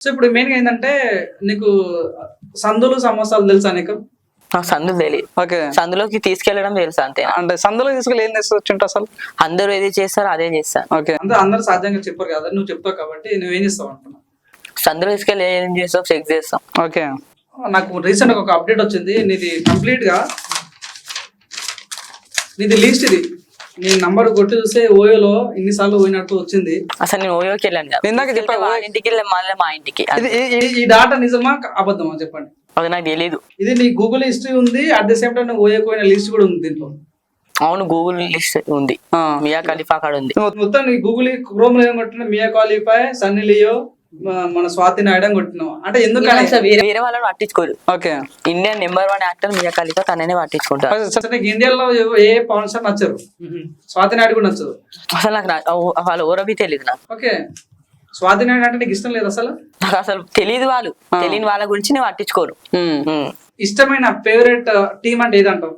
So ఇప్పుడు మెయిన్గా ఏంటంటే నీకు సందులు సమోసాలు తెలుసా నీకు? సందులు తెలియదు ఓకే. సందులోకి తీసుకెళ్ళడం తెలుసు అంతే అంటే సందులో తీసుకెళ్ళి ఏం తెచ్చి అసలు? అందరూ ఏది చేస్తారో అదే చేస్తాను ఓకే. అందరూ అందరు సాధ్యంగా చెప్పారు కదా నువ్వు చెప్తావు కాబట్టి నువ్వేం చేస్తావు అంటున్నా? సందులో తీసుకెళ్ళి ఏం చేస్తాం చెక్ చేస్తాం. ఓకే. నాకు రీసెంట్ ఒక అప్డేట్ వచ్చింది నీది కంప్లీట్గా నీది లీస్ట్ ఇది. నీ నంబర్ కొట్టి చూస్తే ఓయోలో ఇన్నిసార్లు పోయినట్టు వచ్చింది. అసలు నేను ఓయోకి వెళ్ళాను కదా. ఇందాక. వాళ్ళ ఇంటికి వెళ్ళి మళ్ళీ మా ఇంటికి. ఇది ఈ- డాటా నిజమా అబద్ధమా చెప్పండి? అది నాకు తెలియదు ఇది నీ గూగుల్ హిస్టరీ ఉంది అట్ ద సేమ్ టైం నువ్వు ఓయోకి పోయిన లిస్ట్ కూడా ఉంది దీంట్లో. అవును గూగుల్ లిస్ట్ ఉంది. మియా ఖలీఫా కాడ ఉంది. మొత్తం నీ గూగుల్ క్రోమ్లో ఏం కొట్టినా మియా క్వాలిఫై సన్నీ లియో మన స్వాతి నాయుడు కొట్టినావు అంటే అసలు వేరే వాళ్ళని పట్టించుకోరు. Okay. Indian number one actor Mia Khalifa తననే పట్టించుకుంటారు. ఇండియాలో ఏ పవన్ స్టార్ నచ్చరు? స్వాతి నాయుడు కూడా నచ్చదు. అసలు నాకు వాళ్ళు ఓరబి తెలియదు నాకు. ఓకే. స్వాతి నాయుడు అంటే నీకు ఇష్టం లేదు అసలు? నాకు అసలు తెలియదు వాళ్ళు. తెలియని వాళ్ళ గురించి నేను పట్టించుకోరు. ఇష్టమైన ఫేవరెట్ టీం అంటే ఏదంటావు?